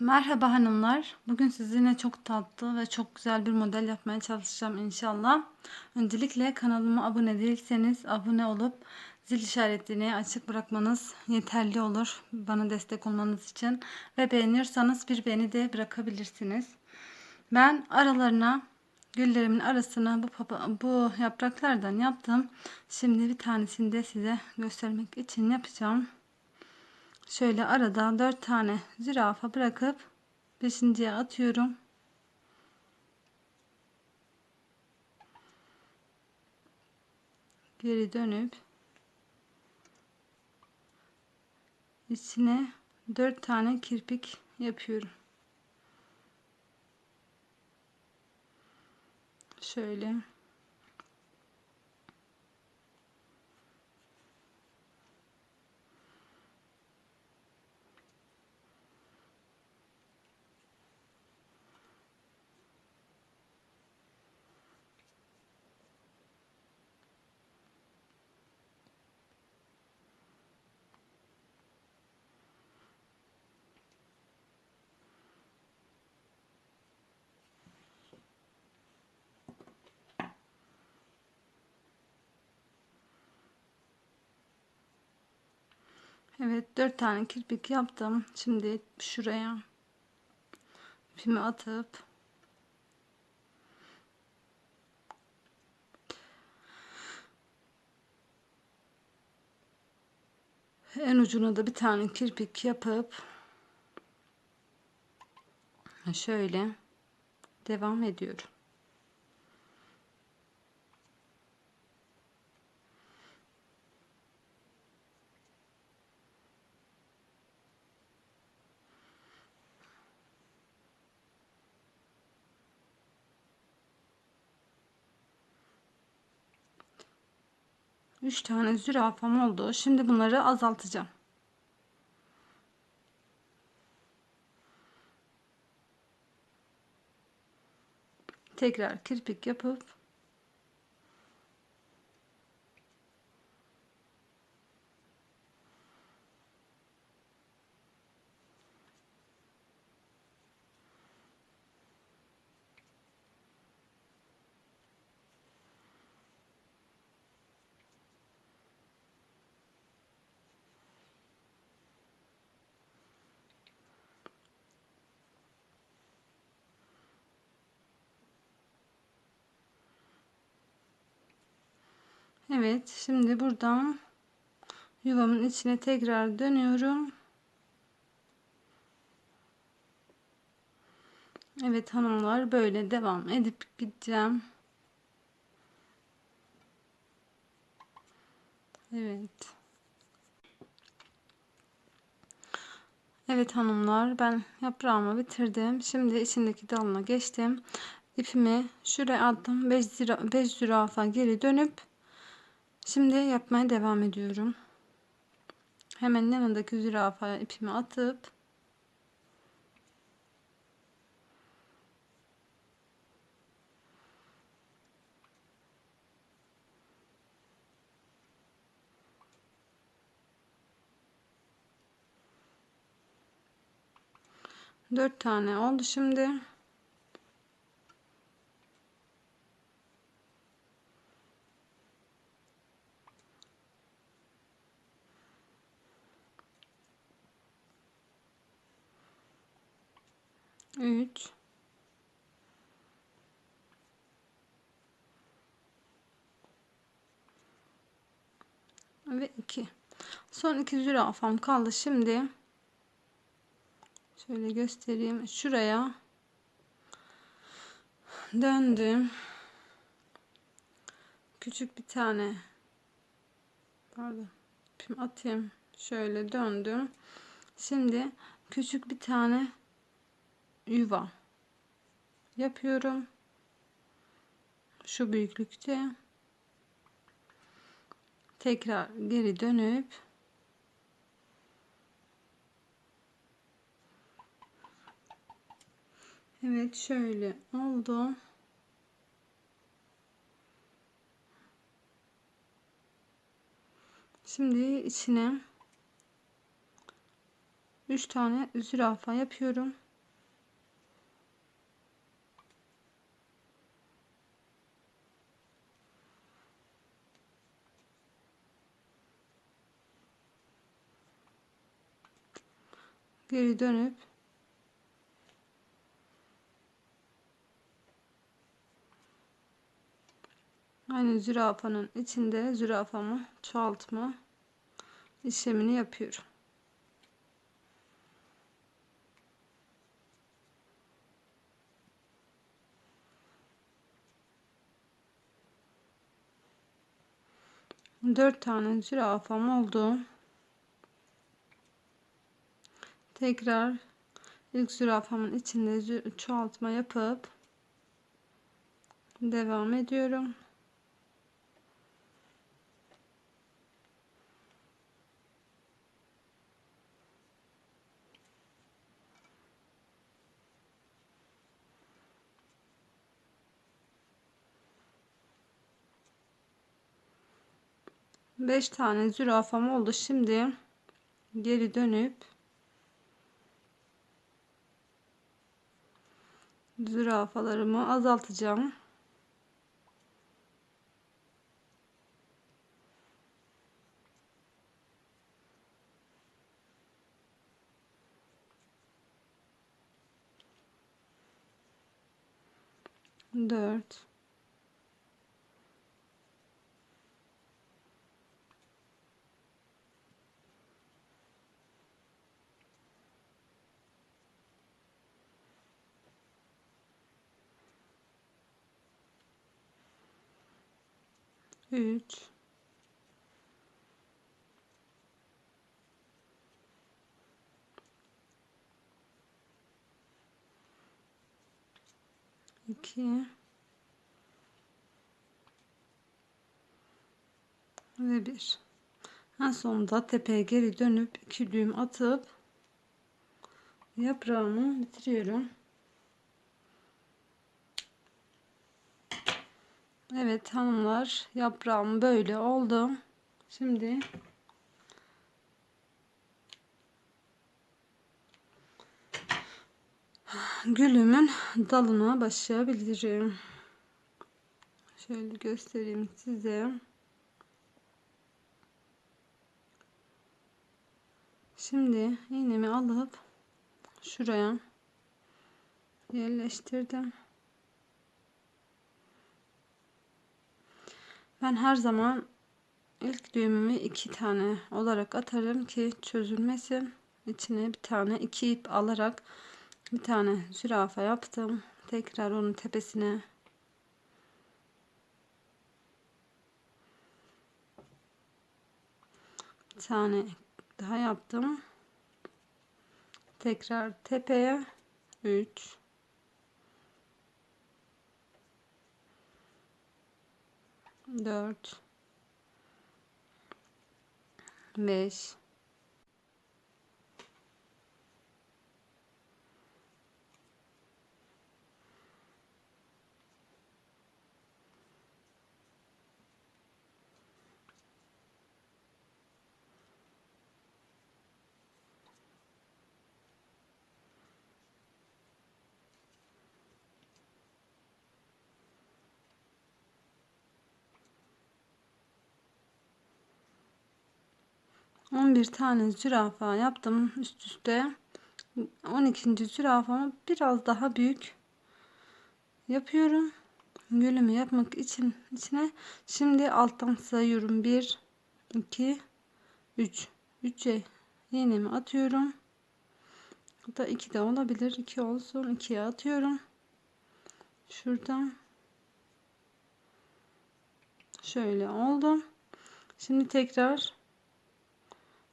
Merhaba hanımlar. Bugün sizinle çok tatlı ve çok güzel bir model yapmaya çalışacağım inşallah. Öncelikle kanalıma abone değilseniz abone olup zil işaretini açık bırakmanız yeterli olur. Bana destek olmanız için. Ve beğeniyorsanız bir beğeni de bırakabilirsiniz. Ben aralarına güllerimin arasına bu, papa- bu yapraklardan yaptım. Şimdi bir tanesini de size göstermek için yapacağım. Şöyle arada 4 tane zürafa bırakıp beşinciye atıyorum. Geri dönüp içine 4 tane kirpik yapıyorum. Şöyle Evet 4 tane kirpik yaptım. Şimdi şuraya ipimi atıp en ucuna da bir tane kirpik yapıp şöyle devam ediyorum. Üç tane zürafam oldu. Şimdi bunları azaltacağım. Tekrar kirpik yapıp Evet, şimdi buradan yuvamın içine tekrar dönüyorum. Evet hanımlar böyle devam edip gideceğim. Evet. Evet hanımlar ben yaprağımı bitirdim. Şimdi içindeki dalına geçtim. İpimi şuraya attım. 5 züra 5 zürafa geri dönüp Şimdi yapmaya devam ediyorum. Hemen yanındaki zürafaya ipimi atıp dört tane oldu şimdi. Üç. Ve iki. Son iki zürafam kaldı. Şimdi şöyle göstereyim. Şuraya döndüm. Küçük bir tane pardon atayım. Şöyle döndüm. Şimdi küçük bir tane yuva yapıyorum. Şu büyüklükte. Tekrar geri dönüp Evet şöyle oldu. Şimdi içine 3 tane zürafa yapıyorum. Geri dönüp aynı zürafanın içinde zürafamı çoğaltma işlemini yapıyorum. Dört tane zürafam oldu. Tekrar ilk zürafamın içinde çoğaltma yapıp devam ediyorum. Beş tane zürafam oldu. Şimdi geri dönüp zürafalarımı azaltacağım. Dört. Üç. İki. Ve bir. En sonunda tepeye geri dönüp iki düğüm atıp yaprağımı bitiriyorum Evet hanımlar yaprağım böyle oldu. Şimdi gülümün dalına başlayabilirim. Şöyle göstereyim size. Şimdi iğnemi alıp şuraya yerleştirdim. Ben her zaman ilk düğümümü iki tane olarak atarım ki çözülmesin. İçine bir tane iki ip alarak bir tane zürafa yaptım. Tekrar onun tepesine bir tane daha yaptım. Tekrar tepeye 3 4 5 11 tane zürafa yaptım üst üste. 12. zürafamı biraz daha büyük yapıyorum. Gülümü yapmak için içine. Şimdi alttan sayıyorum. 1 2 3 3'e iğnemi atıyorum. Hatta 2 de olabilir. 2 olsun. 2'ye atıyorum. Şuradan. Şöyle oldu. Şimdi tekrar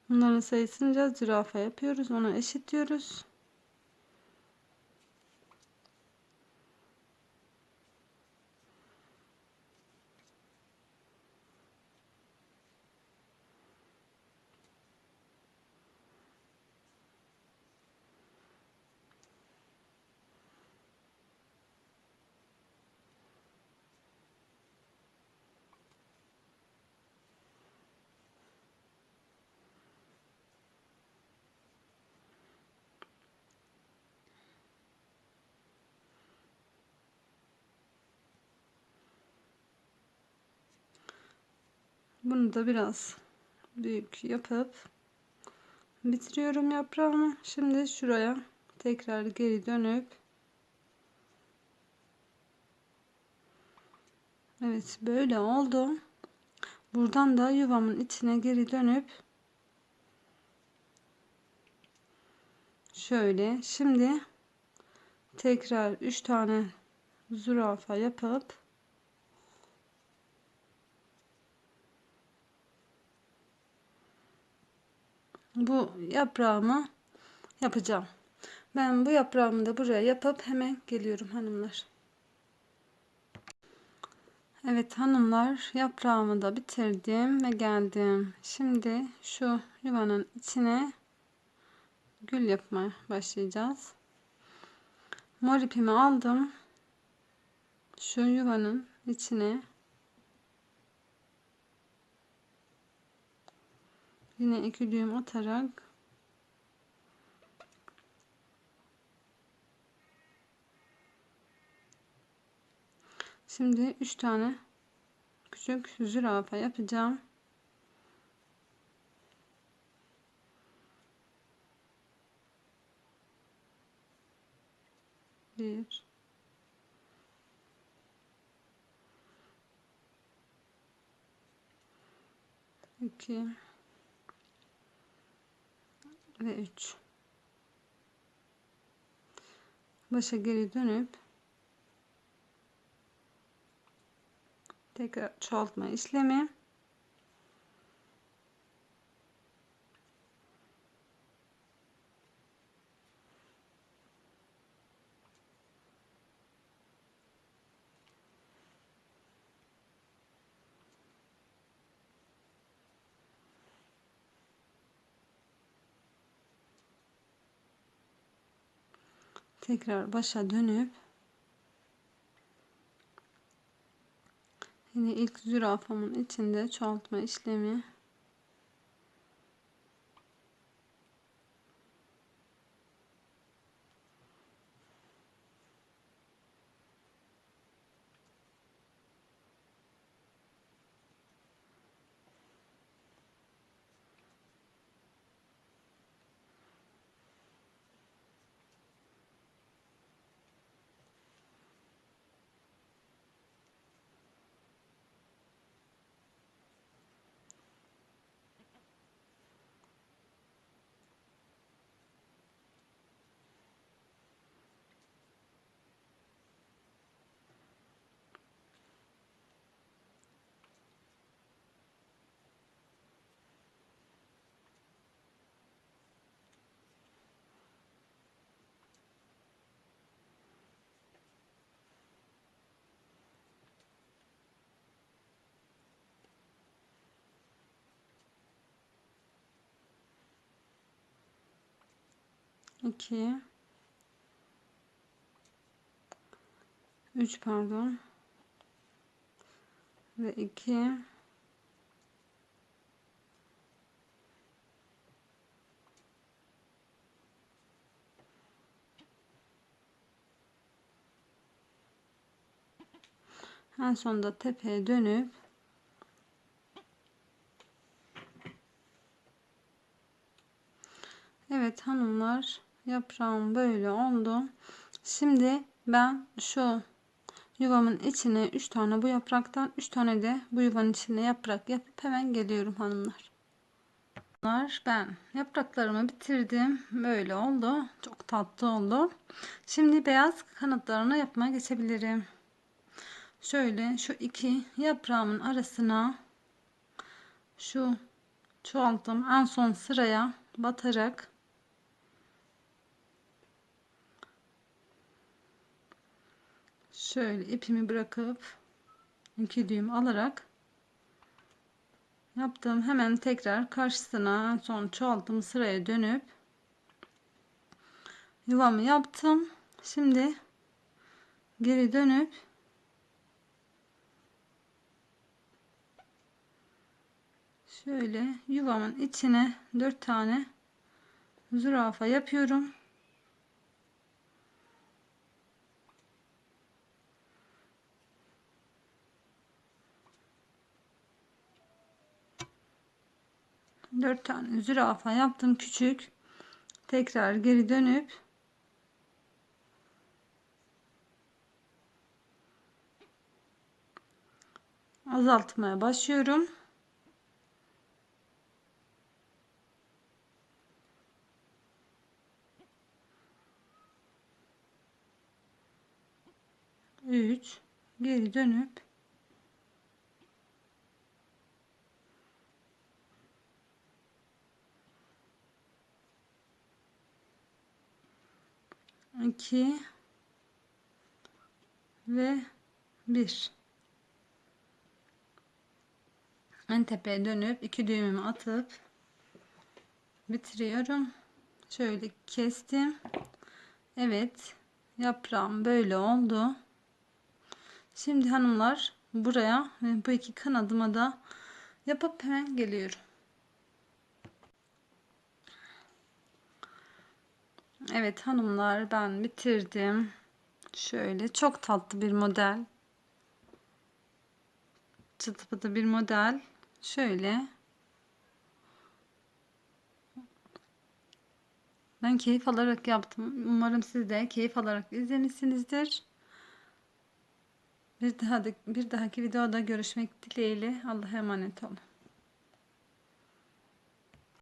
Bunların sayısınca zürafa yapıyoruz. Ona eşitliyoruz. Bunu da biraz büyük yapıp bitiriyorum yaprağımı. Şimdi şuraya tekrar geri dönüp Evet böyle oldu. Buradan da yuvamın içine geri dönüp şöyle şimdi tekrar 3 tane zürafa yapıp bu yaprağımı yapacağım. Ben bu yaprağımı da buraya yapıp hemen geliyorum hanımlar. Evet hanımlar yaprağımı da bitirdim ve geldim. Şimdi şu yuvanın içine gül yapmaya başlayacağız. Mor ipimi aldım. Şu yuvanın içine yine iki düğüm atarak. Şimdi 3 tane küçük zürafa yapacağım. Bir. İki ve üç. Başa geri dönüp tekrar çoğaltma işlemi tekrar başa dönüp yine ilk zürafamın içinde çoğaltma işlemi iki. Üç pardon. Ve iki. En sonunda tepeye dönüp Evet hanımlar yaprağım böyle oldu. Şimdi ben şu yuvamın içine 3 tane bu yapraktan 3 tane de bu yuvanın içine yaprak yapıp hemen geliyorum hanımlar. Ben yapraklarımı bitirdim. Böyle oldu. Çok tatlı oldu. Şimdi beyaz kanatlarını yapmaya geçebilirim. Şöyle şu iki yaprağımın arasına şu çoğalttım en son sıraya batarak şöyle ipimi bırakıp iki düğüm alarak yaptım. Hemen tekrar karşısına son çoğalttım sıraya dönüp yuvamı yaptım. Şimdi geri dönüp şöyle yuvamın içine dört tane zürafa yapıyorum 4 tane zürafa yaptım küçük. Tekrar geri dönüp azaltmaya başlıyorum. Üç geri dönüp iki ve bir. En tepeye dönüp iki düğümümü atıp bitiriyorum. Şöyle kestim. Evet. Yaprağım böyle oldu. Şimdi hanımlar buraya bu iki kanadıma da yapıp hemen geliyorum. Evet hanımlar ben bitirdim. Şöyle çok tatlı bir model. Çıtı pıtı bir model. Şöyle. Ben keyif alarak yaptım. Umarım siz de keyif alarak izlemişsinizdir. Bir daha da, bir dahaki videoda görüşmek dileğiyle. Allah'a emanet olun.